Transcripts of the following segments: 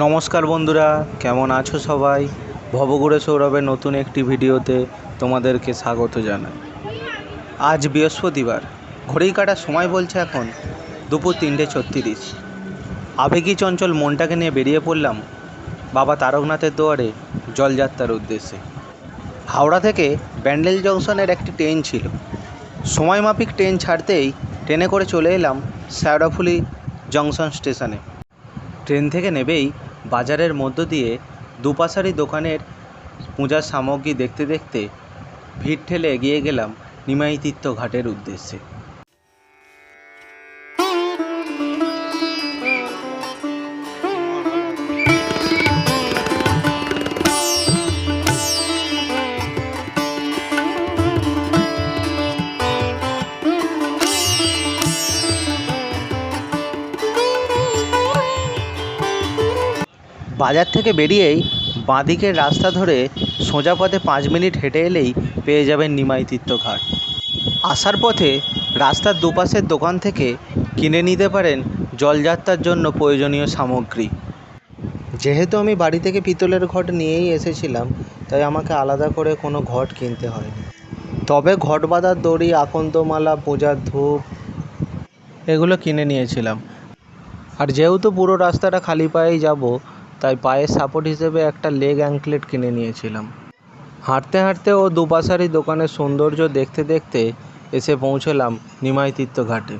নমস্কার বন্ধুরা, কেমন আছো সবাই? ভবঘুরে সৌরভের নতুন একটি ভিডিওতে তোমাদেরকে স্বাগত জানাই। আজ বৃহস্পতিবার ঘড়ি কাটার সময় বলছে এখন দুপুর তিনটে ছত্রিশ। আবেগী চঞ্চল মনটাকে নিয়ে বেরিয়ে পড়লাম বাবা তারকনাথের দুয়ারে জলযাত্রার উদ্দেশ্যে। হাওড়া থেকে ব্যান্ডেল জংশনের একটি ট্রেন ছিল। সময়মাফিক ট্রেন ছাড়তেই ট্রেনে করে চলে এলাম শ্যাওড়াফুলি জংশন স্টেশনে। ট্রেন থেকে নেবেই বাজারের মধ্য দিয়ে দুপাশারি দোকানের পূজার সামগ্রী দেখতে দেখতে ভিড় ঠেলে এগিয়ে গেলাম নিমাইতীর্থ ঘাটের উদ্দেশ্যে। বাজার থেকে বেরিয়েই বাঁদিকের রাস্তা ধরে সোজা পথে পাঁচ মিনিট হেঁটে এলেই পেয়ে যাবেন নিমাইতীর্থ ঘাট আসার পথে রাস্তার দুপাশের দোকান থেকে কিনে নিতে পারেন জলযাত্রার জন্য প্রয়োজনীয় সামগ্রী। যেহেতু আমি বাড়ি থেকে পিতলের ঘট নিয়েই এসেছিলাম, তাই আমাকে আলাদা করে কোনো ঘট কিনতে হয়নি। তবে ঘট বাঁধার দড়ি, আকন্দমালা, পূজার ধূপ, এগুলো কিনে নিয়েছিলাম। আর যেহেতু পুরো রাস্তাটা খালি পায়েই যাব তাই পায়ের সাপোর্ট হিসেবে একটা লেগ অ্যাঙ্কলেট কিনে নিয়েছিলাম। হাঁটতে হাঁটতে ও দুপাশারি দোকানের সৌন্দর্য দেখতে দেখতে এসে পৌঁছলাম নিমাইতীর্থ ঘাটে।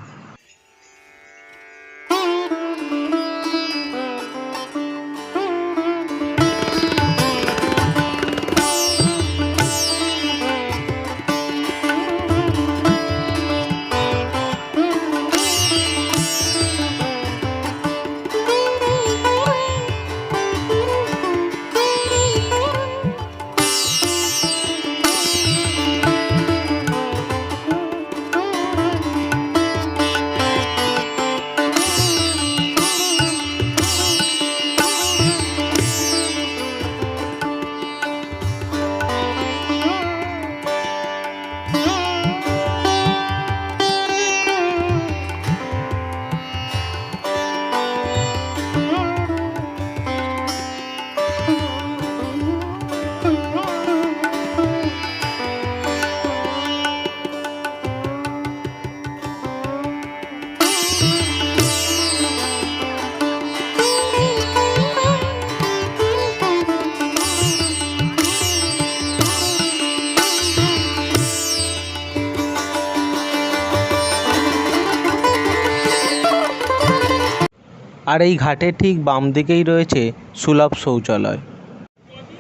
আর এই ঘাটের ঠিক বাম দিকেই রয়েছে সুলভ শৌচালয়।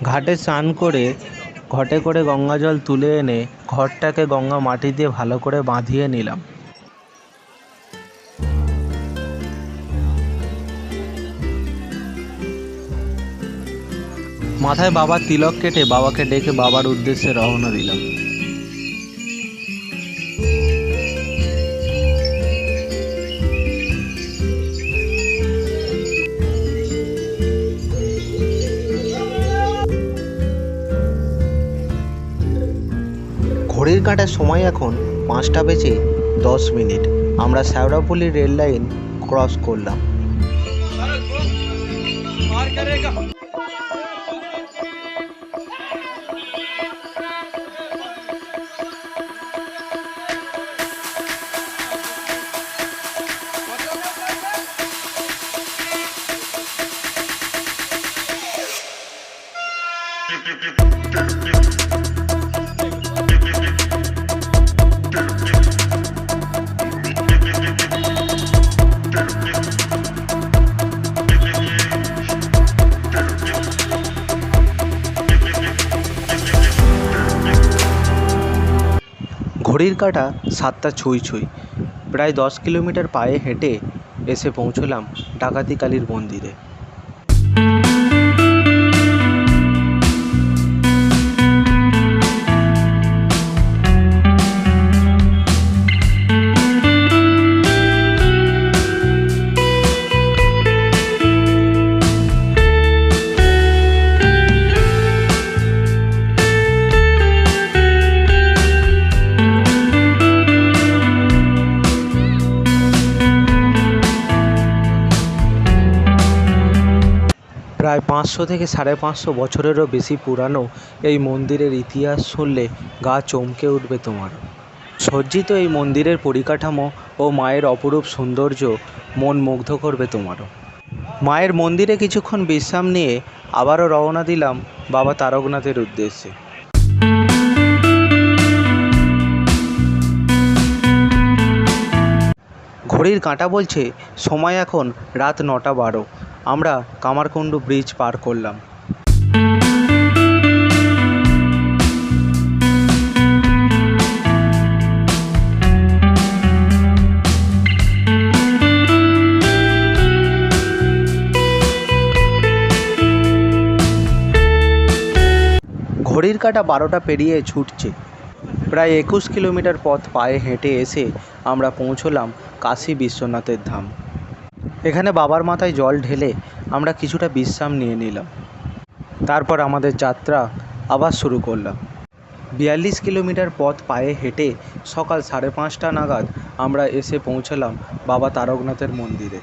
ঘাটে স্নান করে, ঘটে করে গঙ্গা জল তুলে এনে ঘরটাকে গঙ্গা মাটি দিয়ে ভালো করে বাঁধিয়ে নিলাম। মাথায় বাবার তিলক কেটে বাবাকে ডেকে বাবার উদ্দেশ্যে রওনা দিলাম। কাঁটার সময় এখন পাঁচটা বেজে দশ মিনিট। আমরা শ্যাওড়াপল্লি রেল লাইন ক্রস করলাম। ঘড়ির কাঁটা সাতটা ছুঁই ছুঁই। প্রায় দশ কিলোমিটার পায়ে হেঁটে এসে পৌঁছলাম ডাকাতি কালীর মন্দিরে। প্রায় পাঁচশো থেকে সাড়ে পাঁচশো বছরেরও বেশি পুরানো এই মন্দিরের ইতিহাস শুনলে গা চমকে উঠবে তোমার। সজ্জিত এই মন্দিরের পরিকাঠামো ও মায়ের অপরূপ সৌন্দর্য মন মুগ্ধ করবে তোমারও মায়ের মন্দিরে কিছুক্ষণ বিশ্রাম নিয়ে আবারও রওনা দিলাম বাবা তারকনাথের উদ্দেশ্যে। ঘড়ির কাঁটা বলছে, সময় এখন রাত নটা বারো। আমরা কামারকুণ্ডু ব্রিজ পার করলাম। ঘড়ির কাঁটা বারোটা পেরিয়ে ছুটছে। প্রায় একুশ কিলোমিটার পথ পায়ে হেঁটে এসে আমরা পৌঁছলাম কাশী বিশ্বনাথের ধাম। এখানে বাবার মাথায় জল ঢেলে আমরা কিছুটা বিশ্রাম নিয়ে নিলাম। তারপর আমাদের যাত্রা আবার শুরু করলাম। বিয়াল্লিশ কিলোমিটার পথ পায়ে হেঁটে সকাল সাড়ে পাঁচটা নাগাদ আমরা এসে পৌঁছলাম বাবা তারকনাথের মন্দিরে।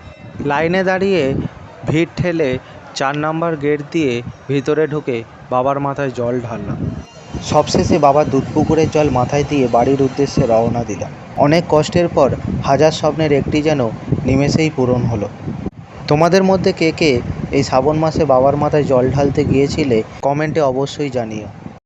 লাইনে দাঁড়িয়ে ভিড় ঠেলে চার নম্বর গেট দিয়ে ভিতরে ঢুকে বাবার মাথায় জল ঢাললাম। সবশেষে বাবা দুধপুকুরের জল মাথায় দিয়ে বাড়ির উদ্দেশ্যে রওনা দিলাম অনেক কষ্টের পর হাজার স্বপ্নের একটি যেন নিমেষেই পূরণ হলো। তোমাদের মধ্যে কে কে এই শ্রাবণ মাসে বাবার মাথায় জল ঢালতে গিয়েছিলে কমেন্টে অবশ্যই জানিও।